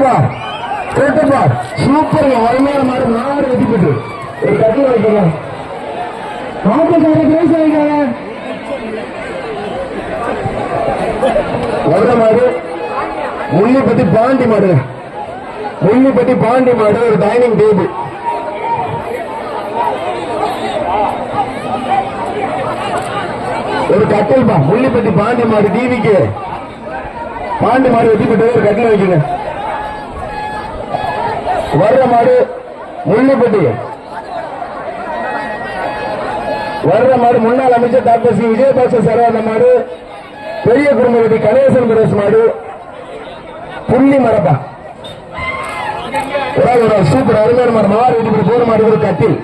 கேட்டுப்பா. கேட்டுப்பா. Super அருமையான மாடு நாடு வெட்டி பெற்று. ஒரு கட்டில் வைக்கணும் மாட்டுக்கார பேச வைக்காத. வர்ற மாடு முள்ளிப்பட்டி பாண்டி மாடு. முள்ளிப்பட்டி பாண்டி மாடு ஒரு டைனிங் டேபிள் ஒரு கட்டில் பா முள்ளிப்பட்டி பாண்டி மாடு டிவிக்கு பாண்டி மாடு வெட்டி ஒரு கட்டில் வைக்கிறேன். வர்ற மாடு முள்ளிப்பட்டி. வர்ற மாடு முன்னாள் அமைச்சர் டாக்டர் சி. விஜயபாஸ்கர் சரவண மாடு பெரிய குடும்பப்பட்டி கணேசன் பிரதேஷ் மாடு புள்ளி மரப்பா சூப்பர் அருமையான மாடு. மாடு வெட்டி போற மாடு ஒரு கட்டில்.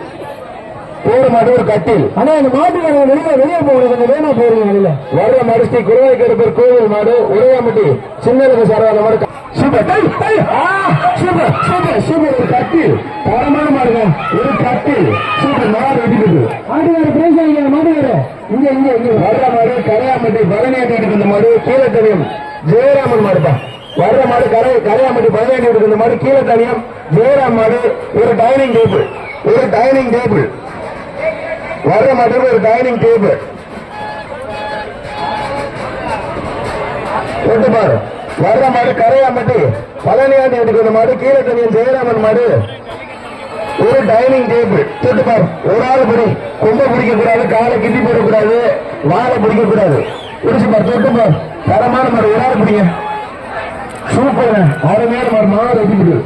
போற மாடு ஒரு கட்டில். ஆனா இந்த மாட்டு வெளியே வெளியே போகணும். கொஞ்சம் வேணா போறீங்க வெளியில. வர்ற மாடு ஸ்ரீ குருவாய்க்கருப்பர் கோவில் மாடு உரையாமட்டி சின்னலுக்கு சரவண மாடு சூப்பர் டேய், ஆ, சூப்பர் சூப்பர் சூப்பர் ஒரு கட்டில் தரமான மாடுங்க ஒரு கட்டில் சூப்பர் மாடு வெட்டிட்டு மாட்டுக்கார பேசாங்க மாட்டுக்கார. இங்க இங்க இங்க. வர்ற மாடு கரையாமட்டி பழனியாட்டி இந்த மாடு கீழத்தனியம் ஜெயராமன் மாடுப்பா வர்ற மாடு கரை கரையாமட்டி பழனியாட்டி இந்த மாடு கீழத்தனியம் ஜெயராம் மாடு ஒரு டைனிங் டேபிள் ஒரு டைனிங் டேபிள் வர்ற மாடு ஒரு டைனிங் டேபிள் ஒட்டு பாரு வர்ற மாடு கரையாமட்டி பழனியாண்டி எடுக்கிற மாடு கீழே தனியன் ஜெயராமன் மாடு. ஒரு டைனிங் டேபிள். தொட்டு ஒரு ஆள் பிடி. கொம்ப பிடிக்க கூடாது காலை கிட்டி போடக்கூடாது வாழை பிடிக்க கூடாது பிடிச்சுப்பார் பாரு. தரமான மாடு ஒரு ஆள் பிடிங்க. சூப்பர். அருமையான மாடு மாடு எப்படி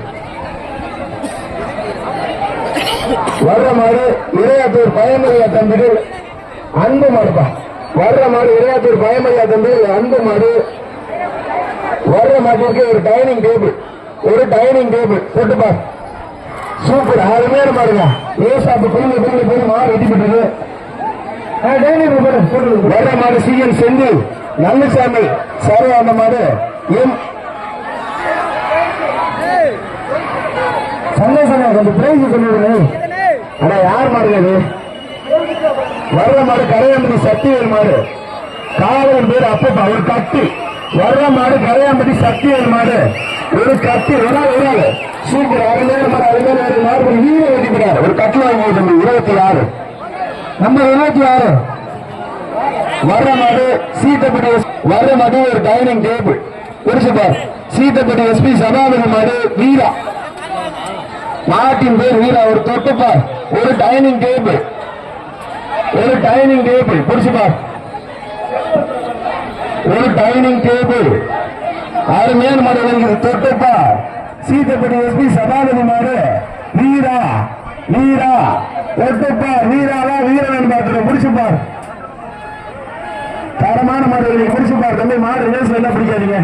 வர்ற மாடு இளையாத்தூர் பயமரியா தம்பிகள். அன்பு மாடுப்பா. வர்ற மாடு இளையாத்தூர் பயமரியா தம்பிகள் அன்பு மாடு. வர்ற மாட்டிற்கு ஒரு டைனிங் டேபிள் ஒரு டைனிங் டேபிள் போட்டுப்பா சூப்பர் அருமையான மாடுங்க ஏசாப்பு குழுங்க குழுங்க போய் மாடு வெட்டி பெற்றது டைனிங் டேபிள் வர்ற மாடு சிஎன் செந்தில் நல்லசாமி சரவ அந்த மாடு எம் சந்தோஷம் கொஞ்சம் பிரைஸ் சொல்லிவிடுங்க ஆனா யார் மாடுங்க இது? வர்ற மாடு கரையாம்பட்டி சத்தியவேல் மாடு. காவலன் பேர் அப்பப்பா ஒரு கட்டு. வர்ற மாடு கரையாம்பட்டி சக்தி மாடு. ஒரு கத்தி ஒரு ஒரு சூப்பர் அருமையான மாடு மாடு ஒரு வீர ஒரு கட்டு வாங்கி தம்பி இருபத்தி ஆறு. நம்ம இருபத்தி ஆறு. வர்ற மாடு சீத்தப்பட்டி வர்ற மாடு ஒரு டைனிங் டேபிள் புரிச்சு பார். சீத்தப்பட்டி எஸ்பி சபாபதி மாடு வீரா. மாட்டின் பேர் வீரா. ஒரு தொட்டுப்பார் ஒரு டைனிங் டேபிள் ஒரு டைனிங் டேபிள் புடிச்சு ஒரு டைனிங் டேபிள் அருமையான மாடு இருக்குது தொட்டப்பா. சீத்தப்படி எஸ்பி சபாபதி மாடு வீரா வீரா தொட்டுப்பார் வீராவா வீரன் பார்த்துட்டு புடிச்சு தரமான மாடு நீங்க புடிச்சு தம்பி. மாடு ரேஸ் என்ன பிடிக்காதீங்க.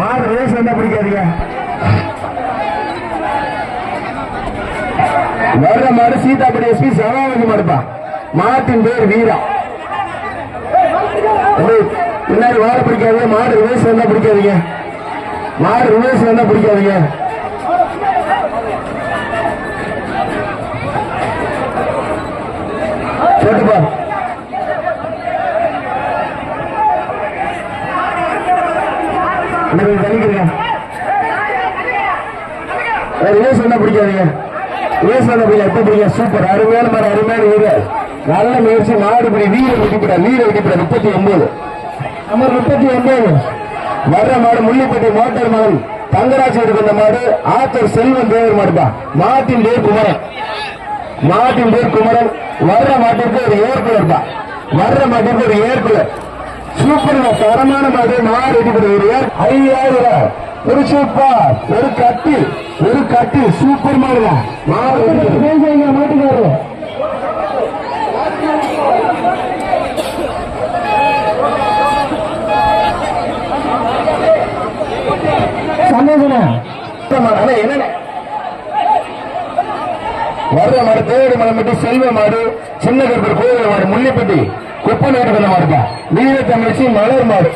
மாடு ரேஸ் என்ன பிடிக்காதீங்க. வர்ற மாடு சீதாபடி எஸ்பி சரவாவதி மாடுப்பா. மாட்டின் பேர் வீரா. முன்னாடி பின்னாடி பிடிக்காதீங்க மாடு ரிவேஸ் வந்தா பிடிக்காதீங்க. மாடு ரிவேஸ் வந்தா பிடிக்காதீங்க. போட்டுப்பா. இன்னும் தனிக்கிறீங்க ரிவேஸ் வந்தா பிடிக்காதீங்க. ரிவேஸ் வந்தா பிடிக்காது எப்ப பிடிக்க சூப்பர் அருமையான மாடு அருமையான வீரர். நல்ல முயற்சி. மாடு பிடி வீர வெட்டிப்பிட வீர வெட்டிப்பிட முப்பத்தி ஒன்பது. நம்பர் முப்பத்தி ஒன்பது. வர்ற மாடு முள்ளிப்பட்டி மோட்டார் மகன் தங்கராஜ் எடுக்கிற மாடு ஆத்தர் செல்வன் தேவர் மாடுப்பா மாட்டின் பேர் குமரன். மாட்டின் பேர் குமரன். வர்ற மாட்டிற்கு ஒரு ஏற்குலர்ப்பா வர்ற மாட்டிற்கு ஒரு ஏற்குலர் சூப்பர் தரமான மாடு மாடு எடுக்கிற ஒரு ஏர் ஐயாயிரம். ஒரு சூப்பர் ஒரு கட்டி ஒரு கட்டி சூப்பர் மாடுதான் மாடு வர்ற மாடு தேவடி மலை மட்டும் செல்வ மாடு சின்ன கருப்பர் கோவில் மாடு முள்ளிப்பட்டி குப்பை நேரத்தில் மாடுப்பா வீர தமிழ்ச்சி மலர் மாடு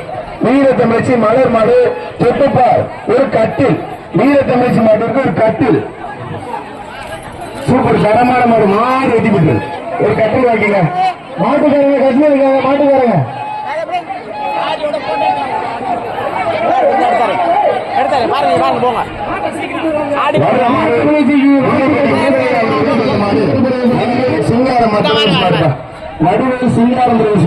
வீர தமிழ்ச்சி மலர் மாடு தொட்டுப்பார் ஒரு கட்டில். வீர தமிழ்ச்சி ஒரு கட்டில். சூப்பர் தரமான மாடு மாடு வெட்டி விட்டு ஒரு கட்டில் வாங்கிங்க மாட்டுக்காரங்க கட்டில் இருக்காங்க மாட்டுக்காரங்க. இருபத்தாறு பாருங்க பாருங்க போங்க. ஆடி நடுவில் சிங்காரம் பிரதேச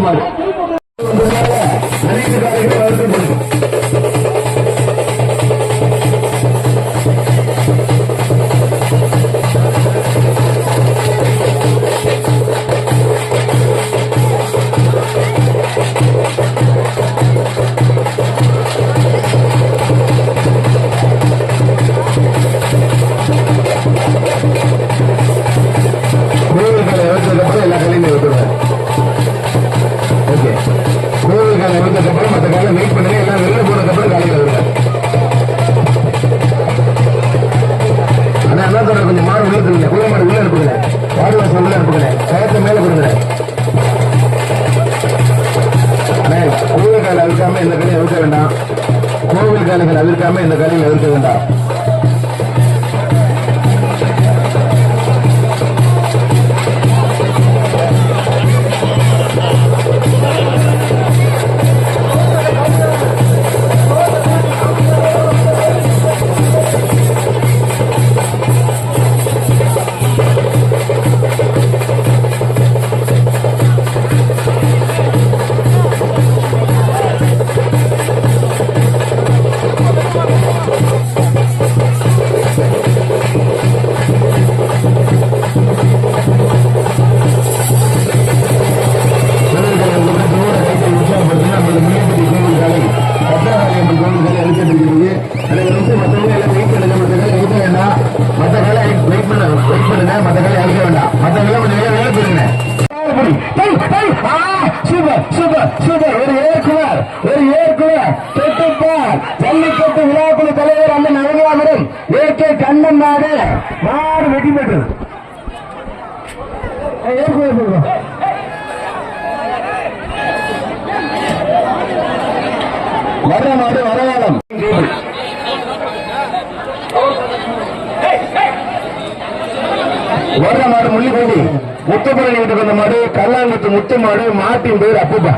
ஜல்லிக்கட்டு விழாக்குழு தலைவர் அந்த நவனியாமரும் ஏகே கண்ணன் நாடு மாடு வெட்டி பெற்றது ஏற்குவர் சொல்லுவோம் வர மாடு வரவாளம். வர்ற மாடு முள்ளிக்கொண்டி முத்துப்பழனி வீட்டுக்கு வந்த மாடு கல்லாங்குத்து முத்து மாடு மாட்டின் பேர் அப்புப்பா.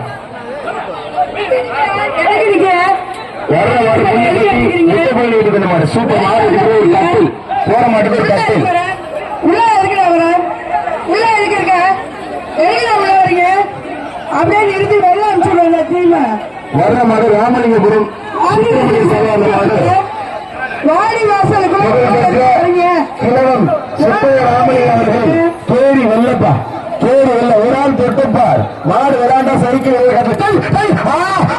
மாடு முள்ளிக்கோடி முத்துப்பழனி வீட்டுக்கு வந்த மாடு சூப்பர் மாடு ஒரு கட்டில். போற மாட்டுக்கு ஒரு கட்டில். அப்படியே நிறுத்தி வெளில அனுப்பிச்சுடுவாங்க தீமை வர்ற மாடு. ராமலிங்கபுரம் வாடி வாசலுக்கு ராமலிங்க அவர்கள். தேடி வெல்லப்பா தேடி வெல்ல ஒரு ஆள் தொட்டுப்பார் மாடு விளாண்டா சைக்கிள்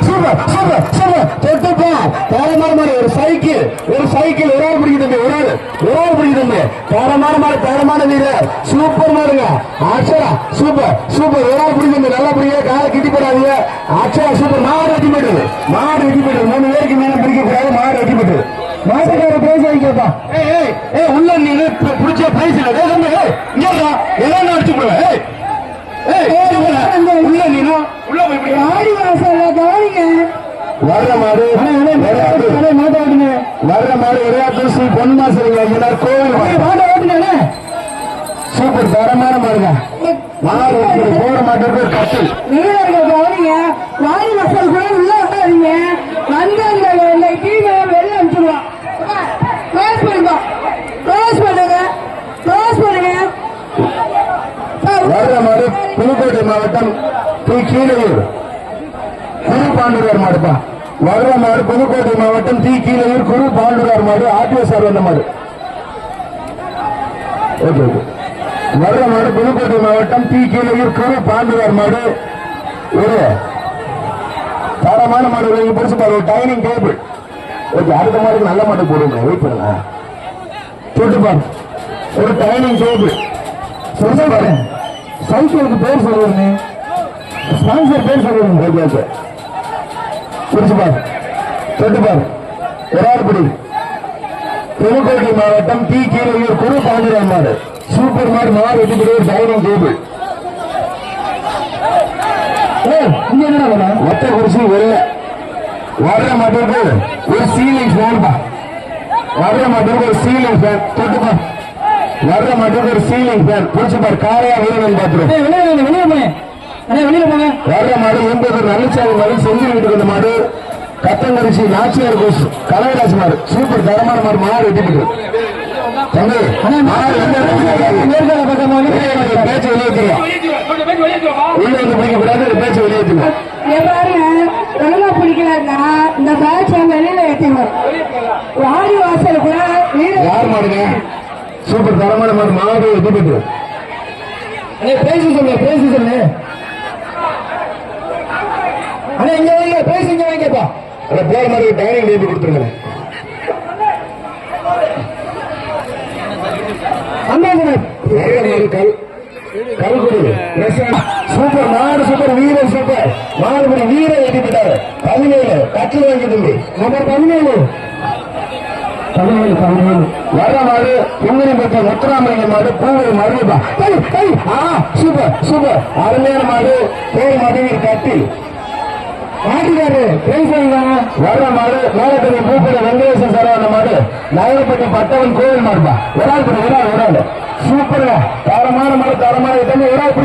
சூப்பர் சூப்பர் சூப்பர். தொட்டுப்பார் தரமான மாதிரி ஒரு சைக்கிள். ஒரு சைக்கிள் ஒரு ஆள் பிடிக்குது ஒரு ஆள். ஒரு ஆள் பிடிக்குது தரமான மாதிரி தரமான வீரர். சூப்பர் மாருங்க ஆச்சரா சூப்பர் சூப்பர். ஒரு ஆள் பிடிக்குது நல்லா பிடிக்க காலை கிட்டி போடாதீங்க. ஆச்சரா சூப்பர். மாடு வெட்டி போயிடுது. மாடு வெட்டி போயிடுது. மூணு பேருக்கு மேல பிடிக்க கூடாது மாடு வெட்டி போயிடுது. மாட்டுக்கார பேச வைக்கப்பா ஏய் ஏய் ஏய் உள்ள நீ புடிச்ச பிரைஸ் இல்ல. டேய் தம்பி ஏய் இங்க வா எல்லாம் அடிச்சு போடுவேன் ஏய் ஏய். உள்ள நீ உள்ள போய் இப்படி வாடி வாசல்ல கவனிங்க. வர்ற மாடு மாட்ட ஓட்டுங்க வர்ற மாடு விளையாட்டு ஸ்ரீ பொன்மாசரிங்க ஐயனார் கோவில் மாட்ட ஓட்டுங்க சூப்பர் தரமான மாடுங்க. மாடு போற மாட்டுக்கு ஒரு கட்டில் வீரர்கள் கவனிங்க. வாடி வாசலுக்குள்ள உள்ள வராதீங்க வந்து அந்த இந்த தீமை வெளில அனுப்பிச்சுடுவான் க்ளோஸ் பண்ணுங்க க்ளோஸ் பண்ணுங்க க்ளோஸ் பண்ணுங்க வர்ற மாடு புதுக்கோட்டை மாவட்டம் டி கீழையூர். குரு பாண்டுரார் மாடுப்பா. வர்ற மாடு புதுக்கோட்டை மாவட்டம் டி கீழையூர் குரு பாண்டுரார் மாடு ஆர்டிஓ சார் வந்த மாடு. Okay okay. வர்ற மாடு புதுக்கோட்டை மாவட்டம் டி கீழையூர் குரு பாண்டுரார் மாடு. ஒரு தரமான மாடு நீங்க பிடிச்சு பாருங்க டைனிங் டேபிள் ஓகே அடுத்த மாடுக்கு நல்ல மாடு போடுங்க வெயிட் பண்ணுங்க. தொட்டு பாருங்க. ஒரு டைனிங் டேபிள் சொல்லுங்க பாருங்க. சைக்கிளுக்கு பேர் சொல்லுங்க ஸ்பான்சர் பேர் சொல்லுங்க ஓகே ஓகே. பிடிச்சு பாரு. தொட்டு பாரு. ஒரு ஆள் பிடி. புதுக்கோட்டை மாவட்டம் டி கீரையூர் குரு பாண்டியன் மாடு. சூப்பர் மாடு மாடு வெட்டி ஒரு டைனிங் டேபிள் இங்க என்ன ஒத்த குடிச்சு வெளில வர்ற மாட்டுக்கு ஒரு சீலிங் ஃபேன்பா வர்ற மாட்டுக்கு ஒரு சீலிங் ஃபேன் தொட்டுப்பா வர்ற மாட்டுக்கு ஒரு சீலிங் ஃபேன் புடிச்சு பாரு காலையா வீரன் பாத்துரும் வெளியே வெளியே போங்க வெளியில போங்க. வர்ற மாடு எண்பது நல்லசாமி மாடு செஞ்சு வீட்டுக்கு வந்த மாடு கத்தங்கரிசி நாச்சியார் கோஸ் கனகராஜ் மாடு. சூப்பர் தரமான மாடு மாடு வெட்டிட்டு பேச்சு வெளியேற்றுங்க. உள்ள வந்து பிடிக்க கூடாது பேச்சு பாருங்க ஒழுங்கா பிடிக்கலன்னா இந்த பேட்ச் வெளியில ஏற்றிடுவோம் வாடி வாசலுக்குள்ள வீடு யார் மாடுங்க? சூப்பர் தரமான மாடு மாடு வெட்டிட்டு அண்ணே பேசி சொல்லு பேசி சொல்லு அண்ணே இங்க வைங்க பேசி இங்க வைங்கப்பா அண்ணே போற மாதிரி டைனிங் டேபிள் கொடுத்துருங்க சூப்பர் நாடு சூப்பர் வீரர் சூப்பர். நாலு வீரர் எழுதிட்டாரு பதினேழு கட்டில் வாங்கி தம்பி நம்பர் பதினேழு. பதினேழு பதினேழு வர்ற மாடு பொங்கலி பற்ற முத்துராமலிங்க மாடு பூவை மருதுபா ஆ சூப்பர் சூப்பர் அருமையான மாடு பேர் மதுவீர் கட்டி. மாட்டுக்காரு வர்ற மாடு மேலக்கரை பூப்பட வெங்கடேசன் சரவண மாடு. நகரப்பட்டி பட்டவன் கோவில் மாடுப்பா ஒரு ஆள் பண்ணி ஒரு ஆள் ஒரு ஆள். சூப்பருங்க. தரமான மாடு தரமான தண்ணி ஒரு ஆள்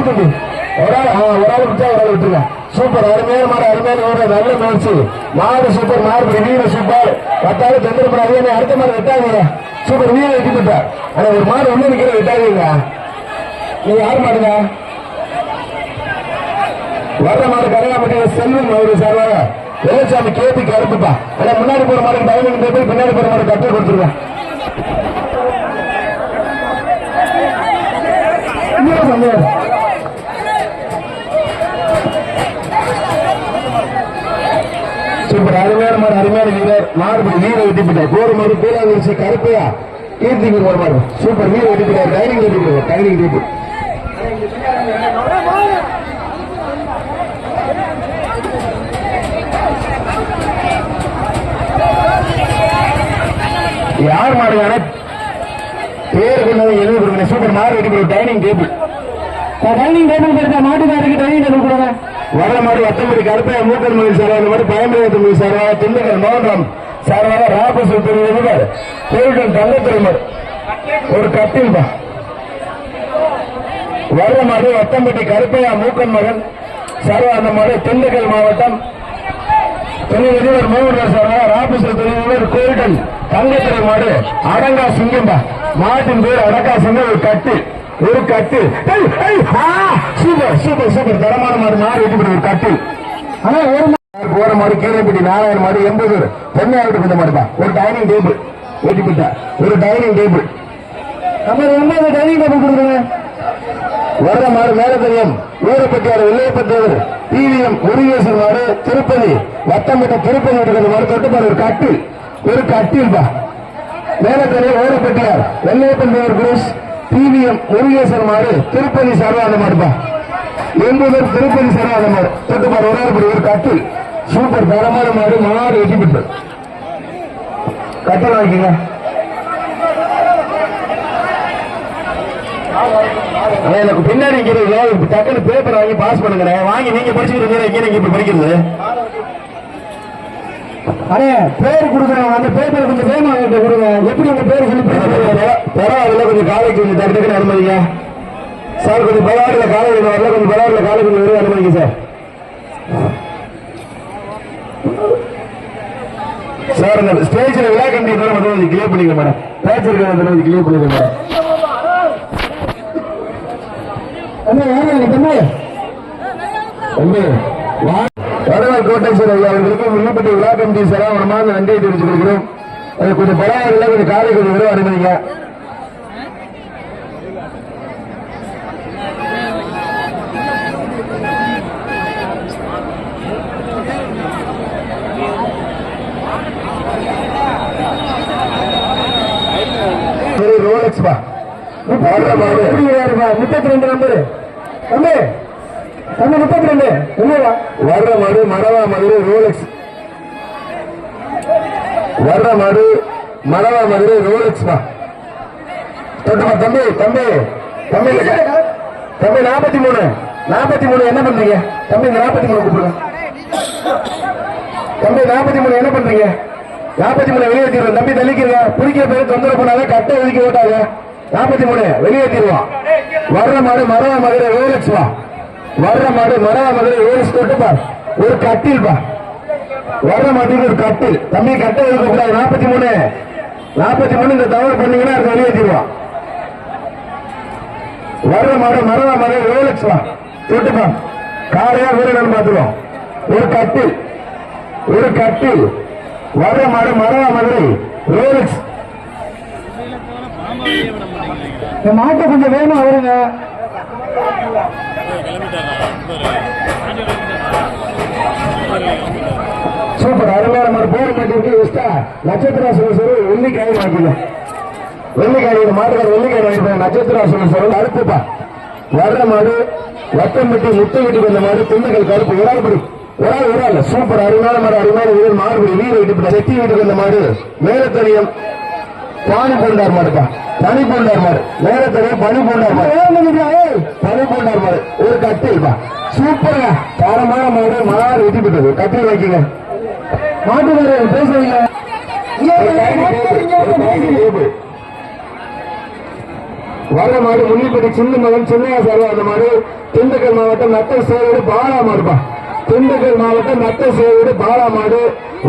ஒரு ஆள் ஆ, ஒரு ஆள் பிடிச்சா ஒரு ஆள் விட்டுருங்க சூப்பர் அருமையான மாடு அருமையான ஒரு நல்ல முயற்சி மாடு சூப்பர் மாடு வீர சூப்பர். பத்தாவது சந்திரபுரம் அதே அடுத்த மாடு வெட்டாதீங்க. சூப்பர் வீர வெட்டி போட்டார் ஆனா ஒரு மாடு உள்ள நிக்கிற வெட்டாதீங்க. நீங்க யார் மாடுங்க? வர்ற மாடு கரையாப்பட்டி செல்வம் அவரு சார்பாக வேலுசாமி கேபி கருப்புப்பா. ஆனா முன்னாடி போற மாடு டைனிங் டேபிள் பின்னாடி போற மாடு கட்டி சந்தேகம். சூப்பர் அருமையான மாதிரி அருமையான வீரர். மாறுபடி வீர வெட்டி கோடு மாதிரி மாடு பேராவிரிசி கருப்பையா கீர்த்திக்கு ஒரு மாடு சூப்பர். வீர வெட்டி டைனிங் டேபிள் டைனிங் டேபிள். யார் மாடுகான பேர் கொண்டது எழுதி கொடுங்க சூப்பர். மாறு வெட்டி டைனிங் டேபிள். டைனிங் டேபிள் கொடுத்தா மாட்டுக்காரருக்கு டைனிங் டேபிள் கொடுங்க வர மாதிரி வத்தம்படி கருப்பையா மூக்கன் மொழி சார் அந்த மாதிரி பயன்படுத்த மொழி சார் திண்டுக்கல் மோகனம் சார் வர நிபுணர் கோவில்கள் தங்கத்துறை தங்கத்திரமர் ஒரு கட்டில் தான் வர மாதிரி வத்தம்பட்டி கருப்பையா மூக்கன் மகன் சார் அந்த மாதிரி திண்டுக்கல் மாவட்டம். தொழிலதிபர் மோகன் சார் ராபசூர் தொழிலதிபர் கோவில்கள் தங்கத்திரமாடு அடங்கா சிங்கம்பா மாட்டின் பேர் அடங்கா சிங்கம் ஒரு கட்டில். ஒரு கட்டு ஆ, சூப்பர் சூப்பர் சூப்பர். தரமான மாடு மாடு வெட்டி ஒரு கட்டில். ஆனா ஒரு மாடு போற மாடு கீழப்பட்டி நாலாயிரம் மாடு எண்பது பொன்னாயிரத்து கொண்ட தான். ஒரு டைனிங் டேபிள் வெட்டிப்பிட்டா ஒரு டைனிங் டேபிள் நம்ம எண்பது டைனிங் டேபிள் கொடுக்குறேன் வர்ற மாடு தெரியும். ஊரப்பட்டியார் வெள்ளையப்பட்டவர் டிவிஎம் முருகேசன் மாடு திருப்பதி வட்டமிட்ட திருப்பதி இருக்கிற மாடு தொட்டுப்பாடு ஒரு கட்டில். ஒரு கட்டில்பா மேலப்பெரிய ஊரப்பட்டியார் வெள்ளையப்பட்டவர் குரூஸ். டிவிஎம் முருகேசன் மாடு திருப்பதி சர்வான மாடுப்பா எண்பது திருப்பதி சர்வான மாடு தொட்டுப்பாடு ஒரு ஒரு கட்டில் சூப்பர் தரமான மாடு மாடு பெற்று கட்டல் வாங்கிங்க எனக்கு பின்னாடி இருக்கிறது டக்குன்னு பேப்பர் வாங்கி பாஸ் பண்ணுங்க வாங்கி நீங்க படிச்சுக்கிறீங்க இங்க இப்படி படிக்கிறது. அண்ணே பேர் கொடுக்குறேன் அந்த பேப்பர் கொஞ்சம் வேகமா என்கிட்ட கொடுங்க. எப்படி உங்க பேர் சொல்லி பரவாயில்ல கொஞ்சம் காலேஜ் கொஞ்சம் டக்கு அனுமதிங்க? சார் கொஞ்சம் பரவாயில்ல காலேஜ் வரல கொஞ்சம் பரவாயில்ல காலேஜ் கொஞ்சம் அனுமதிங்க சார். சார் இந்த ஸ்டேஜ்ல விழா கம்பி மட்டும் கொஞ்சம் கிளியர் பண்ணிக்க மேடம் பேச்சு இருக்கிறத கொஞ்சம் கிளியர் பண்ணிக்க மேடம் அண்ணா யாரா நீ தம்பி தம்பி கோட்டேஸ்வர ஐயா அவர்களுக்கு முன்னப்பட்ட விழா கமிட்டி சராவணமாக நன்றியை தெரிவித்துக் கொள்கிறோம். அது கொஞ்சம் பரவாயில்ல கொஞ்சம் காலை கொஞ்சம் விரைவு அனுமதிங்க முப்பத்தி ரெண்டு நம்பரு. தம்பி தம்பி முப்பத்தி ரெண்டு. இல்லையா வர்ற மாடு மரவா மதுரை ரோலக்ஸ் வர்ற மாடு மரவா மதுரை ரோலக்ஸ் பா தொட்டுமா தம்பி. தம்பி தம்பி தம்பி நாற்பத்தி மூணு. நாற்பத்தி மூணு என்ன பண்றீங்க? தம்பி இந்த நாற்பத்தி மூணு கூப்பிடுங்க. தம்பி நாற்பத்தி மூணு என்ன பண்றீங்க? நாற்பத்தி மூணு வெளியேற்றிடுவோம் தம்பி தள்ளிக்கிறீங்க. பிடிக்கிற பேரு தொந்தரவு பண்ணாத கட்டை ஒதுக்கி ஓட்டாங்க நாற்பத்தி மூணு வெளியேற்றிடுவோம் வர்ற மாடு மரவா மதுரை ரோலக்ஸ் வா வர்ற மாடு மரவா மாதிரி ரோலக்ஸ் தொட்டுப்பா ஒரு கட்டில் பா. வர்ற மாட்டுக்கு ஒரு கட்டு தம்பி கட்டை இருக்க கூடாது நாற்பத்தி மூணு. நாற்பத்தி மூணு இந்த தவறு பண்ணீங்கன்னா அது வெளியேற்றிடுவான் வர்ற மாடு மரவா மாடு ஏழு லட்சம் தொட்டுப்பா காரையா வீரர்கள் பார்த்துருவோம் ஒரு கட்டில். ஒரு கட்டில். வர்ற மாடு மரவா மாதிரி ரோலக்ஸ் இந்த மாட்டை கொஞ்சம் வேணும் அவருங்க சூப்பர். அருமையான மாதிரி போட மாட்டிருக்கு இஷ்டா. நட்சத்திரா சுரேஸ்வரர் வெள்ளிக்காய் வாங்கிக்கல வெள்ளிக்காய் மாட்டுக்கார வெள்ளிக்காய் வாங்கிப்பாங்க நட்சத்திரா சுரேஸ்வரர் அறுப்புப்பா வர்ற மாடு வட்டம்பட்டி முத்து வீட்டுக்கு வந்த மாடு திண்டுக்கல் கருப்பு ஒரு ஆள் படி. ஒரு ஆள் ஒரு ஆள். சூப்பர். அருமையான மாடு அருமையான வீரர் மாறுபடி வீர வீட்டு செட்டி வீட்டுக்கு வந்த மாடு மேலத்தனியம் பாணி கொண்டார் மாடுப்பா பனி பூண்டார் மாடு மேலத்தனியம் பனி பூண்டார் மாடு பனி பூண்டார் மாடு ஒரு கட்டில்ப்பா சூப்பருங்க தரமான மாடு மாடு வெட்டி பெற்றது கட்டில் வைக்கீங்க. மாட்டுக்காரர் பேசுவீங்க வர மாடு முன்னிப்பட்டி சின்ன மகன் சின்னையா சார் அந்த மாடு. திண்டுக்கல் மாவட்டம் நத்த சேவடு பாலா மாடுப்பா திண்டுக்கல் மாவட்டம் நத்த சேவடு பாலா மாடு.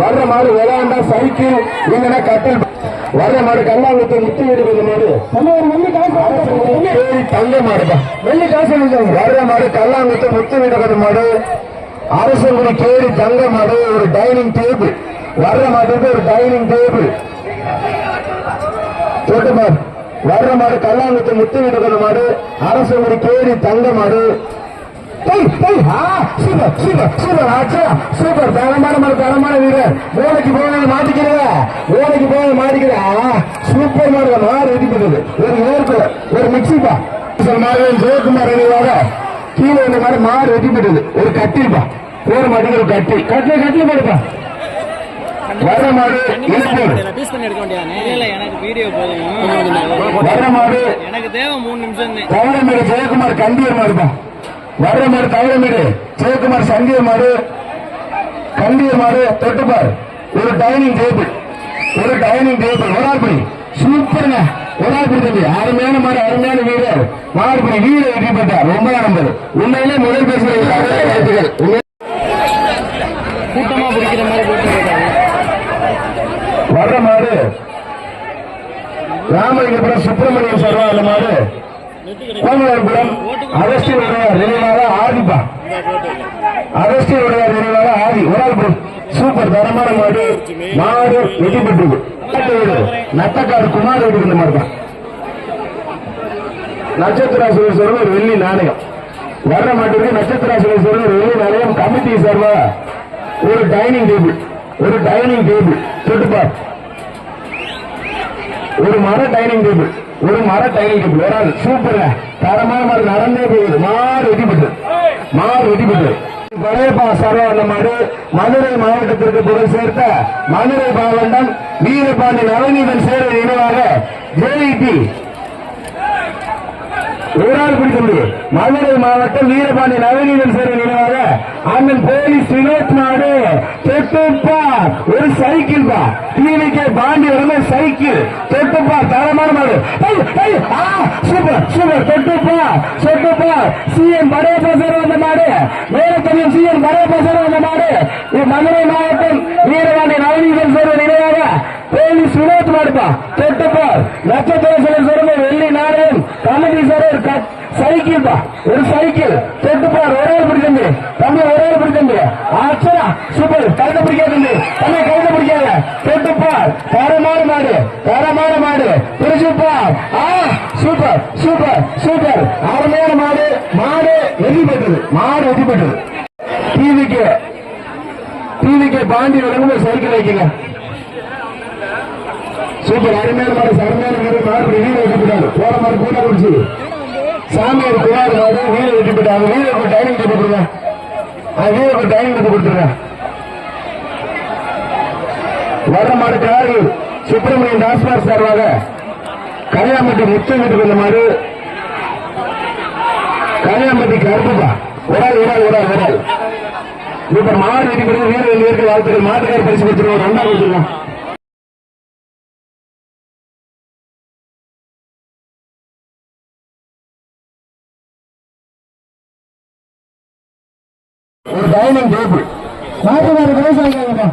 வர்ற மாடு விளாண்டா சைக்கிள் இல்லைன்னா கட்டில். வர்ற மாடு கல்லாங்குத்து முத்து வீடு கொஞ்சம் மாடு தங்க மாடுப்பா வெள்ளி காசு மாடு கல்லாங்குத்து முத்து வீடு கொஞ்சம் மாடு அரசங்குடி கேடி தங்க மாடு ஒரு டைனிங் டேபிள் வர்ற மாட்டுக்கு ஒரு டைனிங் டேபிள் தோட்டமாடு வர்ற மாடு கல்லாங்குத்து முத்து வீட்டுக்குள்ள மாடு. அரசங்குடி கேடி தங்க மாடு. சூப்பர் சூப்பர் சூப்பர் ஆச்சா சூப்பர். தரமான மாடு தரமான வீரர். மூளைக்கு போனது மாட்டிக்கிறத மூளைக்கு போனது மாட்டிக்கிற சூப்பர் மாடு மாடு ரெடி பண்ணது. ஒரு ஏற்பு ஒரு மிக்சிப்பா மாடு ஜெயக்குமார் நினைவாக கீழே இந்த மாதிரி மாடு ரெடி பண்ணது. ஒரு மாட்டுக்கு ஒரு கட்டி கட்டில கட்டில மாடுப்பா வர்ற மாடு எனக்கு வீடியோ போதும் மாடு எனக்கு தேவை மூணு நிமிஷம் தான் தவறமேடு ஜெயக்குமார் கண்டியர் மாடுப்பா வர்ற மாடு தவறமேடு ஜெயக்குமார் சண்டியர் மாடு கண்டியர் மாடு தொட்டுப்பார் ஒரு டைனிங் டேபிள் ஒரு டைனிங் டேபிள் ஒரு ஆள் படி சூப்பருங்க. ஒரு ஆள் அருமையான மாடு அருமையான வீரர். மாடுபடி வீர வெற்றி பெற்றார் ஒன்பதாம் நம்பர் உண்மையிலே முதல் உண்மை- கூட்டமா பிடிக்கிற மாதிரி வர்ற மாடு ராமலிங்கபுரம் சுப்பிரமணியம் சர்வா அந்த மாடு. கோமலபுரம் அகஸ்டியனுடைய நினைவாக ஆதிப்பா அகஸ்டியனுடைய நினைவாக ஆதி. ஒரு ஆள் சூப்பர் தரமான மாடு. மாடு வெற்றி பெற்றது நாட்டு வீடு. நத்தக்காடு குமார் வீடு இந்த மாதிரி தான். நட்சத்திரா சுரேஸ்வரன் ஒரு வெள்ளி நாணயம். வர்ற மாட்டுக்கு நட்சத்திரா சுரேஸ்வரன் ஒரு வெள்ளி நாணயம். கமிட்டி சார்பா ஒரு டைனிங் டேபிள். ஒரு டைனிங் டேபிள். தொட்டுப்பார். ஒரு மர டைனிங் டேபிள். ஒரு மர டைனிங் டேபிள் ஒரு ஆள் சூப்பருங்க தரமான மாதிரி நடந்தே போகுது. மாறு வெடிபட்டு மாறு வெடிபட்டு பழையப்பா சரவ அந்த மாடு மதுரை மாவட்டத்திற்கு புகழ் சேர்த்த மதுரை மாவட்டம் வீரபாண்டி நவநீதன் சேர நினைவாக ஜேஇடி ஒரு ஆள் பிடிக்க முடியும் மதுரை மாவட்டம் வீரபாண்டி நவநீதன் சேர நினைவாக அண்ணன் போலீஸ் வினோத் நாடு தொட்டுப்பா. ஒரு சைக்கிள் பா. டிவிக்கே பாண்டி வருமே சைக்கிள். தொட்டுப்பா தரமான மாடு. Super super. தொட்டுப்பா தொட்டுப்பா. சிஎம் படையப்பா சார் வந்த மாடு. வேலத்தனியம் சிஎம் படையப்பா சார் வந்த மாடு. மதுரை மாவட்டம் வீரபாண்டி நவநீதன் சேர நினைவாக போலீஸ் வினோத் மாடுப்பா. தொட்டுப்பா. நட்சத்திர சொல்லுங்க வெள்ளி நாணயம் தமிழ் சைக்கிள் பா ஒரு சைக்கிள் தொட்டு தொட்டுப்பார். ஒரே ஒரு தம்பி ஒரே ஒரு ஆச்சரா. சூப்பர். கழுத பிடிக்காது தம்பி கழுத பிடிக்காத. தொட்டு பார் தரமான மாடு. தரமான மாடு. பிடிச்சுப்பார் ஆ சூப்பர். சூப்பர். சூப்பர். அருமையான மாடு. மாடு எதிர்பட்டது மாடு எதிர்பட்டது டிவிக்கு டிவிக்கு பாண்டி விளங்கும் சைக்கிள் வைக்கல சூப்பர். அருமையான மாடு. அருமையான மாடு. மாடு வீடு வைக்கப்பட்டாரு போற மாதிரி கூட குடிச்சு. சாமியார் குமார் வீர வீடு போட்டாங்க வீடு டைனிங் டேபிள் கொடுங்க. வீடு டைனிங் டேபிள் கொடுத்துருங்க. வர மாடு காரு சுப்பிரமணியன் டாஸ்மார் சார்பாக கல்யாம்பட்டி முத்து வீட்டுக்கு வந்த மாறு கல்யாம்பட்டி கருப்புப்பா. ஒரு ஆள் ஒரு ஆள் ஒரு ஆள் ஒரு ஆள். இப்ப மாடு வெட்டி கொடுத்து வீரர்கள் இயற்கை வாழ்த்துக்கள். மாட்டுக்கார பரிசு கொடுத்துருவோம் ரெண்டா கொடுத்துருவோம் ஒரு டைனிங் டேபிள் நாற்பதாயிரம் பேசாங்க